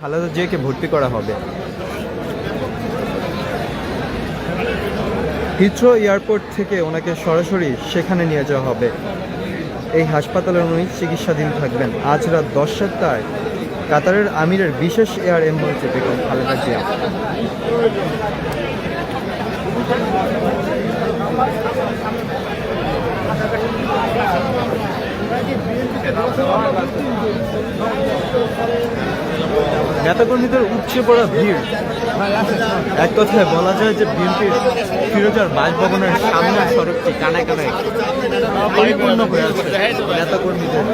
খালেদা জিয়াকে ভর্তি করা হবে। হিথ্রো এয়ারপোর্ট থেকে ওনাকে সরাসরি সেখানে নিয়ে যাওয়া হবে। এই হাসপাতালে উনি চিকিৎসাধীন থাকবেন। আজ রাত দশ সাতটায় কাতারের আমিরের বিশেষ এয়ার অ্যাম্বুলেন্সে বেগম খালেদা জিয়া। নেতাকর্মীদের উপচে পড়া ভিড়। এক কথায় বলা যায় যে বিএনপির ফিরোজার বাসভবনের সামনের সড়কটি কানায় কানায় পরিপূর্ণ হয়ে আছে নেতাকর্মীদের।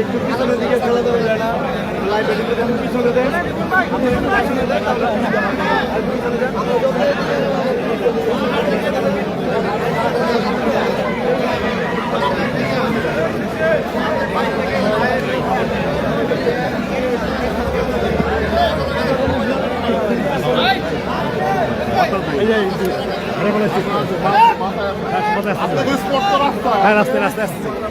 একটু পিছনের দিকে ফেলে দেওয়া যায় না লাইট একটু পিছনে দেয় পিছনে যাবেন। আর পিছনে। হ্যাঁ রাস্তায় রাস্তায় আসছে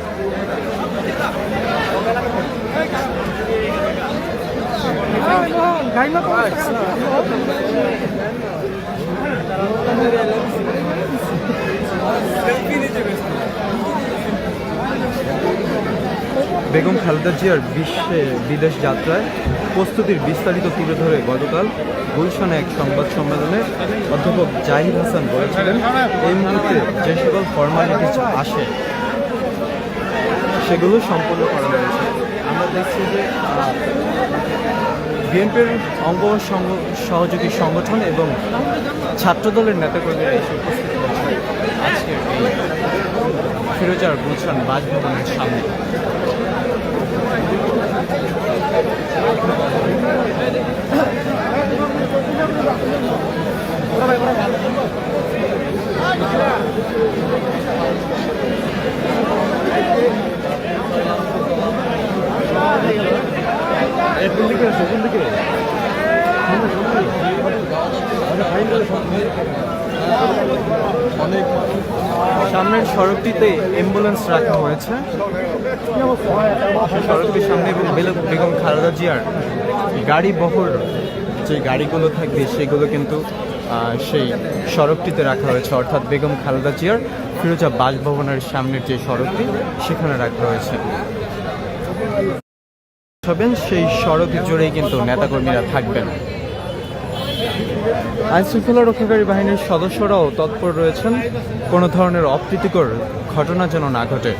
বেগম খালেদা জিয়ার বিশ্বে বিদেশ যাত্রায় প্রস্তুতির বিস্তারিত তুলে ধরে গতকাল গুলশানে এক সংবাদ সম্মেলনে অধ্যাপক জাহিদ হাসান বলেছিলেন, এই মুহূর্তে যে সকল ফর্মালিটিস আসে, সেগুলো সম্পন্ন করা হয়েছে। দেখছি যে, বিএনপির অঙ্গ সহযোগী সংগঠন এবং ছাত্রদলের নেতাকর্মীরা এসে উপস্থিত হয়েছে। আজকের এই ফিরোজার গুলশান বাসভবনের সামনে। দিকে আছে কোন দিকে সামনের সড়কটিতে অ্যাম্বুলেন্স রাখা হয়েছে। সড়কটির সামনে এবং বেগম খালেদা জিয়ার গাড়ি বহর, যে গাড়িগুলো থাকবে, সেগুলো কিন্তু সেই সড়কটিতে রাখা হয়েছে। অর্থাৎ বেগম খালেদা জিয়ার ফিরোজা বাসভবনের সামনের যে সড়কটি, সেখানে রাখা হয়েছে। হবেন, সেই সড়ক জুড়েই কিন্তু নেতাকর্মীরা থাকবেন। আইন শৃঙ্খলা রক্ষাকারী বাহিনীর সদস্যরাও তৎপর রয়েছেন। কোনো ধরনের অপ্রীতিকর ঘটনা যেন না ঘটে।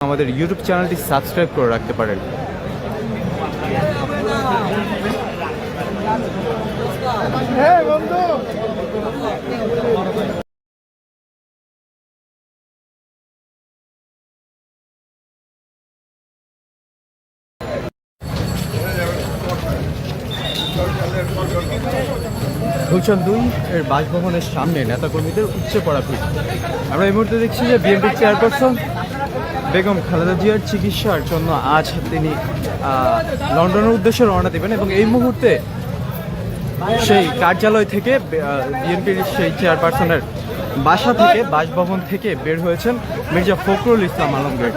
আমাদের ইউটিউব চ্যানেলটি সাবস্ক্রাইব করে রাখতে পারেন। হ্যাঁ গুলশান দুই এর বাসভবনের সামনে নেতাকর্মীদের উচ্চে পড়া ভিড়। আমরা এই মুহূর্তে দেখছি যে বিএনপির চেয়ারপারসন বেগম খালেদা জিয়ার চিকিৎসার জন্য আজ তিনি লন্ডনের উদ্দেশ্যে রওনা দেবেন এবং এই মুহূর্তে সেই কার্যালয় থেকে বিএনপির সেই চেয়ারপারসনের বাসা থেকে, বাসভবন থেকে বের হয়েছেন মির্জা ফখরুল ইসলাম আলমগীর।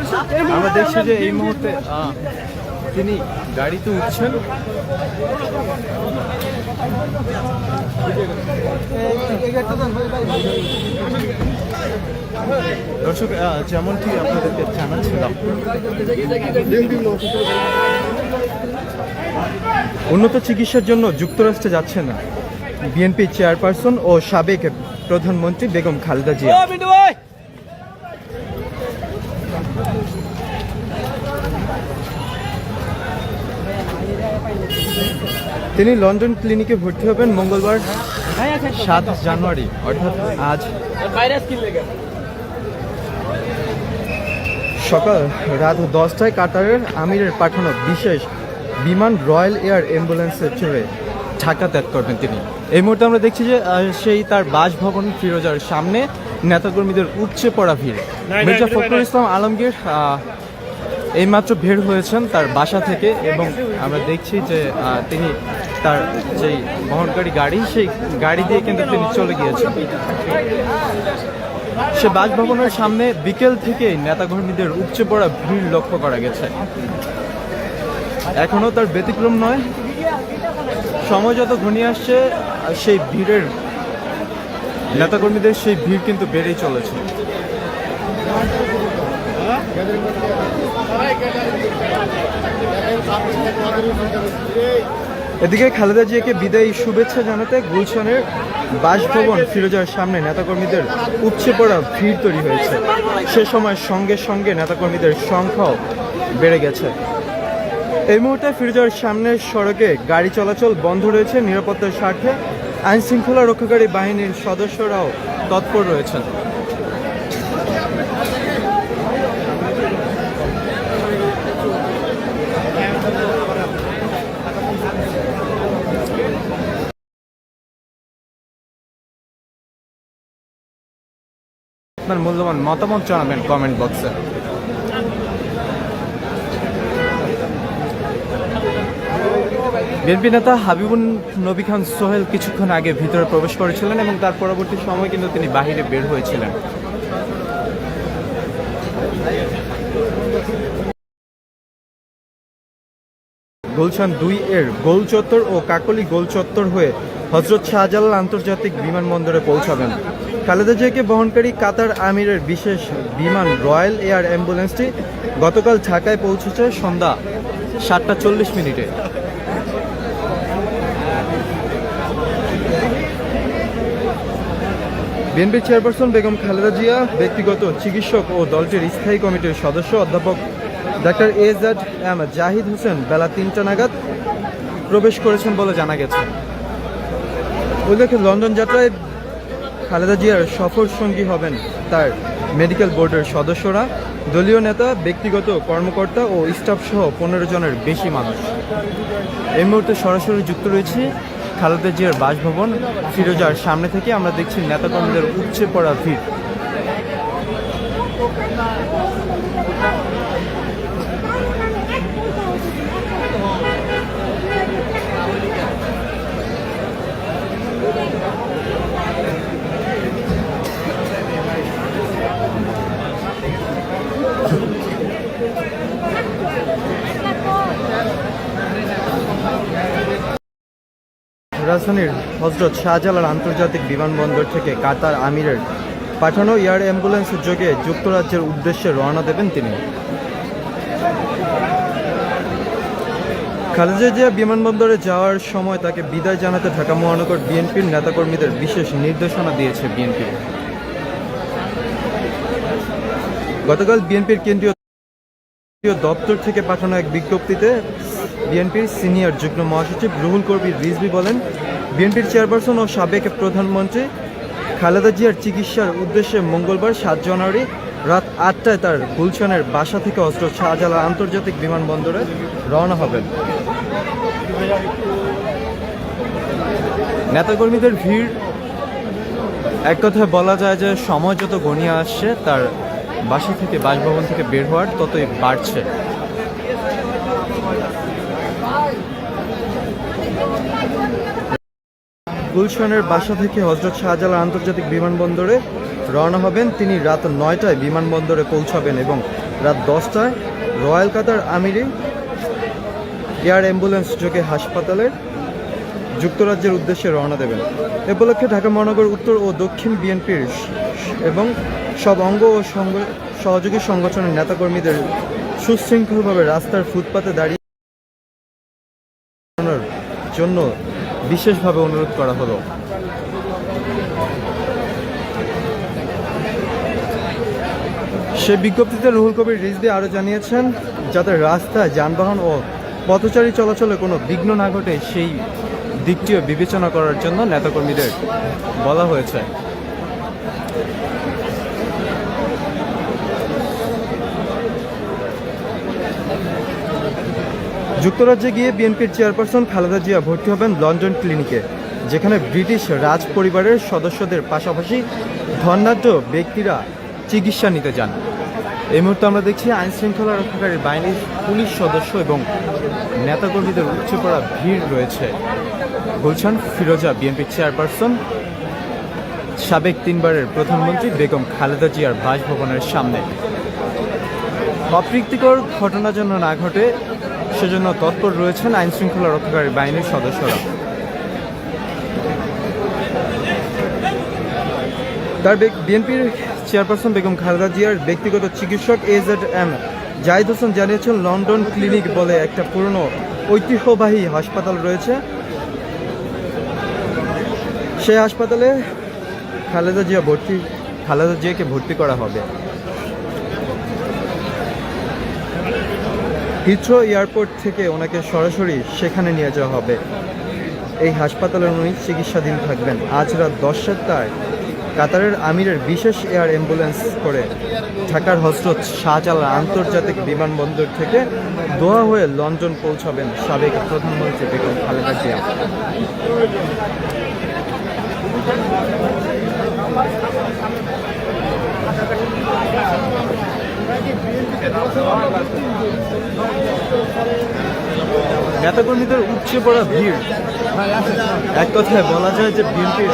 আমরা দেখছি যে এই মুহূর্তে তিনি গাড়িতে উঠছেন। দর্শক যেমনটি আপনাদেরকে জানাচ্ছিলাম, উন্নত চিকিৎসার জন্য যুক্তরাষ্ট্রে যাচ্ছেন বিএনপি চেয়ারপারসন ও সাবেক প্রধানমন্ত্রী বেগম খালেদা জিয়া। তিনি লন্ডন ক্লিনিকে ভর্তি হবেন মঙ্গলবার সাত জানুয়ারি, অর্থাৎ আজ। সকাল রাত দশটায় কাতারের আমিরের পাঠানো বিশেষ বিমান রয়্যাল এয়ার অ্যাম্বুলেন্সে চড়ে ঢাকা ত্যাগ করবেন তিনি। এই মুহূর্তে আমরা দেখছি যে সেই তার বাসভবন ফিরোজার সামনে নেতাকর্মীদের উপচে পড়া ভিড়। মির্জা ফখরুল ইসলাম আলমগীর এইমাত্র বের হয়েছেন তার বাসা থেকে এবং আমরা দেখছি যে তিনি তার যেই বহনকারী গাড়ি, সেই গাড়ি দিয়ে কিন্তু তিনি চলে গিয়েছেন। সে বাসভবনের সামনে বিকেল থেকেই নেতাকর্মীদের উপচে পড়া ভিড় লক্ষ্য করা গেছে। এখনও তার ব্যতিক্রম নয়। সময় যত ঘনিয়ে আসছে, সেই ভিড়ের নেতাকর্মীদের সেই ভিড় কিন্তু বেড়েই চলেছে। এদিকে খালেদা জিয়াকে বিদায়ী শুভেচ্ছা জানাতে গুলশানের বাসভবন ফিরোজার সামনে নেতাকর্মীদের উপচে পড়া ভিড় তৈরি হয়েছে। সে সময় সঙ্গে সঙ্গে নেতাকর্মীদের সংখ্যাও বেড়ে গেছে। এই মুহূর্তে ফিরোজার সামনের সড়কে গাড়ি চলাচল বন্ধ রয়েছে। নিরাপত্তার স্বার্থে আইন শৃঙ্খলা রক্ষাকারী বাহিনীর সদস্যরাও তৎপর রয়েছেন। আপনার মূল্যবান মতামত জানাবেন কমেন্ট বক্সে বিএনপি নেতা হাবিবুন নবী খান সোহেল কিছুক্ষণ আগে ভিতরে প্রবেশ করেছিলেন এবং তার পরবর্তী সময় কিন্তু তিনি বাহিরে বের হয়েছিলেন। গুলশান দুই এর গোল চত্বর ও কাকলি গোল চত্বর হয়ে হজরত শাহজালাল আন্তর্জাতিক বিমানবন্দরে পৌঁছাবেন। খালেদা জিয়াকে বহনকারী কাতার আমিরের বিশেষ বিমান রয়্যাল এয়ার অ্যাম্বুলেন্সটি গতকাল ঢাকায় পৌঁছেছে সন্ধ্যা সাতটা চল্লিশ মিনিটে। বিএনপি চেয়ারপারসন বেগম খালেদা জিয়া, ব্যক্তিগত চিকিৎসক ও দলটির স্থায়ী কমিটির সদস্য অধ্যাপক doctor A Z M Zahid Hossain বেলা তিনটা নাগাদ প্রবেশ করেছেন বলে জানা গেছে। উল্লেখ্য, লন্ডন যাত্রায় খালেদা জিয়ার সফর সঙ্গী হবেন তার মেডিকেল বোর্ডের সদস্যরা। দলীয় নেতা, ব্যক্তিগত কর্মকর্তা ও স্টাফ সহ পনেরো জনের বেশি মানুষ। এই মুহূর্তে সরাসরি যুক্ত রয়েছে খালেদা জিয়ার বাসভবন। ফিরোজার সামনে থেকে আমরা দেখছি নেতাকর্মীদের উচ্ছে পড়া ভিড়। রাজধানীর হজরত শাহজালাল আন্তর্জাতিক বিমানবন্দর থেকে কাতার আমিরের পাঠানো এয়ার অ্যাম্বুলেন্সের যোগে যুক্তরাজ্যের উদ্দেশ্যে রওনা দেবেন তিনি। খালেদা জিয়া বিমানবন্দরে যাওয়ার সময় তাকে বিদায় জানাতে ঢাকা মহানগর বিএনপির নেতাকর্মীদের বিশেষ নির্দেশনা দিয়েছে বিএনপি। গতকাল বিএনপির কেন্দ্রীয় দপ্তর থেকে পাঠানো এক বিজ্ঞপ্তিতে বিএনপির সিনিয়র যুগ্ম মহাসচিব রুহুল কবির রিজভি বলেন বিএনপির চেয়ারপারসন ও সাবেক প্রধানমন্ত্রী খালেদা জিয়ার চিকিৎসার উদ্দেশ্যে মঙ্গলবার সাত জানুয়ারি রাত আটটায় তার গুলশানের বাসা থেকে অস্ত্র শাহজালাল আন্তর্জাতিক বিমানবন্দরে রওনা হবেন। নেতাকর্মীদের ভিড়। এক কথায় বলা যায় যে সময় যত গণিয়ে আসছে, তার বাসা থেকে বাসভবন থেকে বের হওয়ার ততই বাড়ছে। গুলশানের বাসা থেকে হজরত শাহজালাল আন্তর্জাতিক বিমানবন্দরে রওনা হবেন। তিনি রাত নয়টায় বিমানবন্দরে পৌঁছাবেন এবং রাত দশটায় royal Qatar Amiri air ambulance যোগে হাসপাতালে যুক্তরাজ্যের উদ্দেশ্যে রওনা দেবেন। এ উপলক্ষে ঢাকা মহানগর উত্তর ও দক্ষিণ বিএনপির এবং সব অঙ্গ ও সহযোগী সংগঠনের নেতাকর্মীদের সুশৃঙ্খলভাবে রাস্তার ফুটপাতে দাঁড়িয়ে জন্য বিশেষভাবে অনুরোধ করা হলো। সে বিজ্ঞপ্তিতে রুহুল কবির রিজবি আরও জানিয়েছেন, যাতে রাস্তা যানবাহন ও পথচারী চলাচলে কোনো বিঘ্ন না ঘটে, সেই দিকটিও বিবেচনা করার জন্য নেতাকর্মীদের বলা হয়েছে। যুক্তরাজ্যে গিয়ে বিএনপির চেয়ারপারসন খালেদা জিয়া ভর্তি হবেন লন্ডন ক্লিনিকে, যেখানে ব্রিটিশ রাজ পরিবারের সদস্যদের পাশাপাশি ধর্নাঢ্য ব্যক্তিরা চিকিৎসা নিতে যান। এই মুহূর্তে আমরা দেখছি আইন শৃঙ্খলা রক্ষাকারী বাহিনীর পুলিশ সদস্য এবং নেতাকর্মীদের উপচে পড়া ভিড় রয়েছে। বলছেন ফিরোজা, বিএনপির চেয়ারপারসন, সাবেক তিনবারের প্রধানমন্ত্রী বেগম খালেদা জিয়ার বাসভবনের সামনে। অপ্রীতিকর ঘটনা যেন না ঘটে সেজন্য তৎপর রয়েছেন আইন শৃঙ্খলা রক্ষাকারী বাহিনীর সদস্যরা। তার বিএনপির চেয়ারপারসন বেগম খালেদা জিয়ার ব্যক্তিগত চিকিৎসক এজেড এম জাহিদ হোসেন জানিয়েছেন, লন্ডন ক্লিনিক বলে একটা পুরনো ঐতিহ্যবাহী হাসপাতাল রয়েছে। সেই হাসপাতালে খালেদা জিয়া ভর্তি খালেদা জিয়াকে ভর্তি করা হবে। হিথ্রো এয়ারপোর্ট থেকে ওনাকে সরাসরি সেখানে নিয়ে যাওয়া হবে। এই হাসপাতালে উনি চিকিৎসাধীন থাকবেন। আজ রাত দশ সাতটায় কাতারের আমিরের বিশেষ এয়ার অ্যাম্বুলেন্স করে ঢাকার হজরত শাহজালাল আন্তর্জাতিক বিমানবন্দর থেকে দোয়া হয়ে লন্ডন পৌঁছাবেন সাবেক প্রধানমন্ত্রী বেগম খালেদা জিয়া। নেতাকর্মীদের উপচে পড়া ভিড়। এক কথায় বলা যায় যে বিএনপির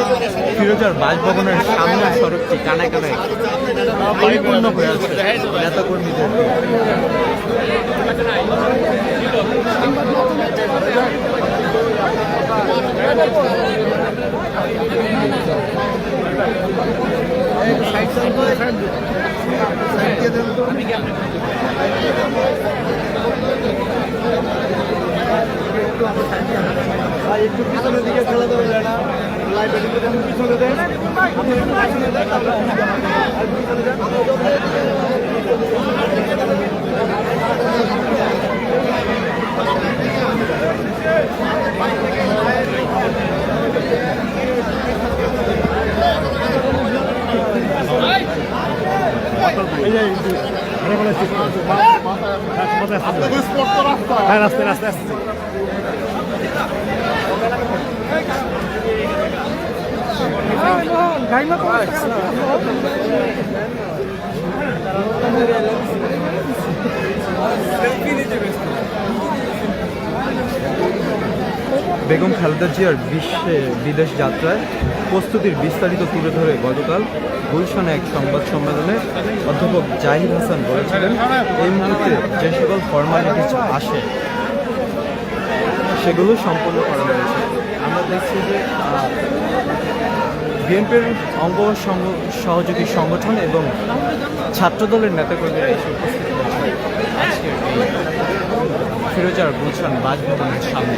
ফিরোজার বাসভবনের সামনের সড়কটি কানায় কানায় পরিপূর্ণ হয়ে আছে নেতাকর্মীদের ভাই একটু পিছনের দিকে খেলা দেবে না লাইব্রেরি পিছনে দেন পিছনে দেন পিছনে যান বেগম খালেদা জিয়ার বিশ্বে বিদেশ যাত্রায় প্রস্তুতির বিস্তারিত তুলে ধরে গতকাল গুলশানে এক সংবাদ সম্মেলনে অধ্যাপক জাহির হাসান বলেছিলেন, এই মুহূর্তে যে সকল ফর্মালিটিস আসে সেগুলো সম্পন্ন করা হয়েছে। আমরা দেখছি যে বিএনপির অঙ্গ সহযোগী সংগঠন এবং ছাত্রদলের নেতাকর্মীরা এসে উপস্থিত হয়েছে। আজকের এই ফিরোজার গুলশান বাসভবনের সামনে।